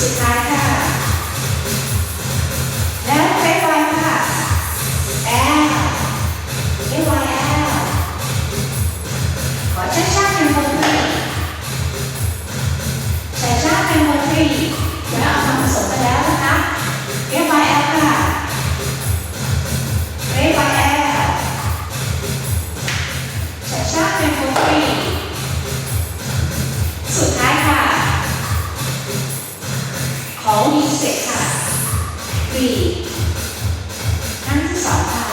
Gracias. ขอวีเสร็จค่ะ B ครั้งที่สองค่ะ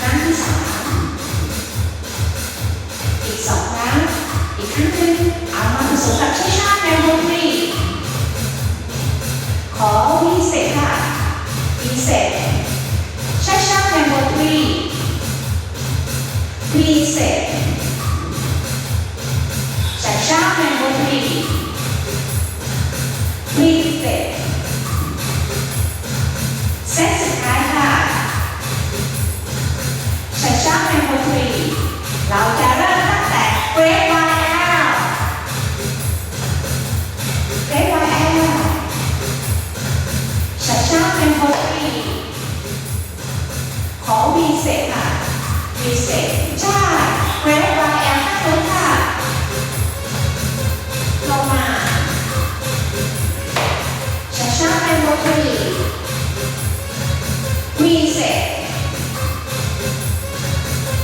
ครั้งที่สามอีกสองครั้งอีกครั้งหนึ่ง เป็นคนคุยของวีเสร็จค่ะวีเสร็จใช่ Great YL ข้างบนค่ะลงมาชัชชาเป็นคนคุยวีเสร็จ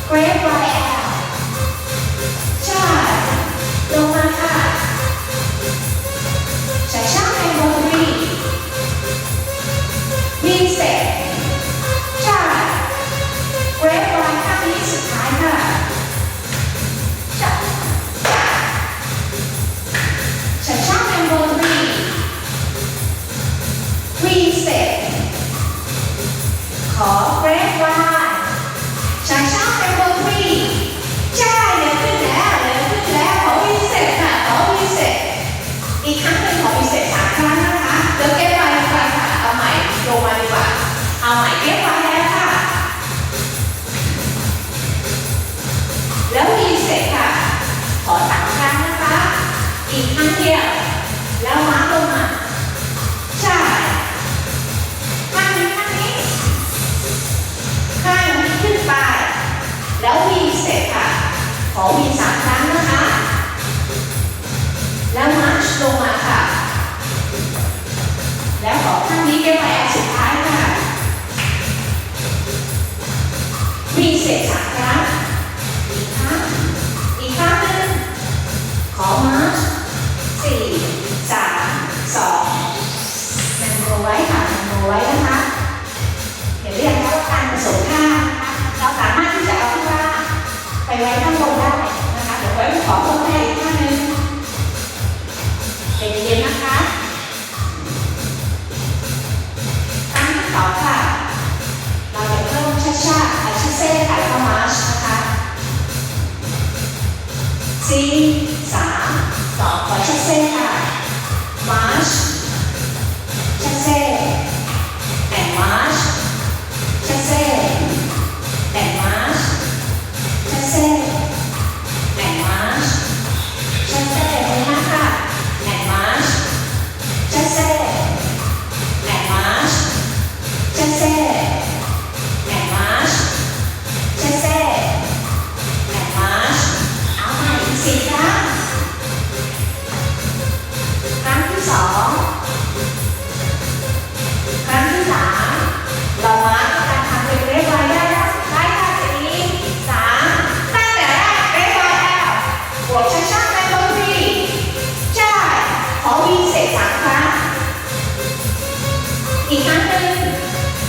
Great YL ใอีกครั้งเดียว แล้วม้าลงมา ใช่ข้างนี้ข้างนี้ข้างนี้ขึ้นไป แล้ววีเสร็จค่ะ ขอวีสามครั้งนะคะ แล้วมาร์ชลงมาค่ะ แล้วขอข้างนี้เป็นแอร์สุดท้ายค่ะวีเสร็จครั้ ว้ข้างบนได้นะคะเดี๋ยวไว้ขอเพิ่มให้อีกข้างหนึงใจเย็นๆนะคะตั้งที่สองค่ะ เราจะเพิ่มช้าๆอาชิเซ่ค่ะแล้วก็มาร์ชนะคะสี่สามสองขอชัดเซ่ค่ะ วิ่งเสร็จสามครั้งอีกครั้งหนึ่ง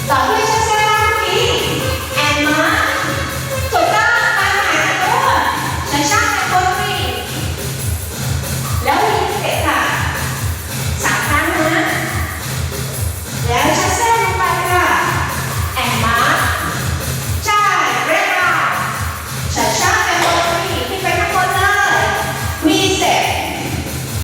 ต่อด้วยช้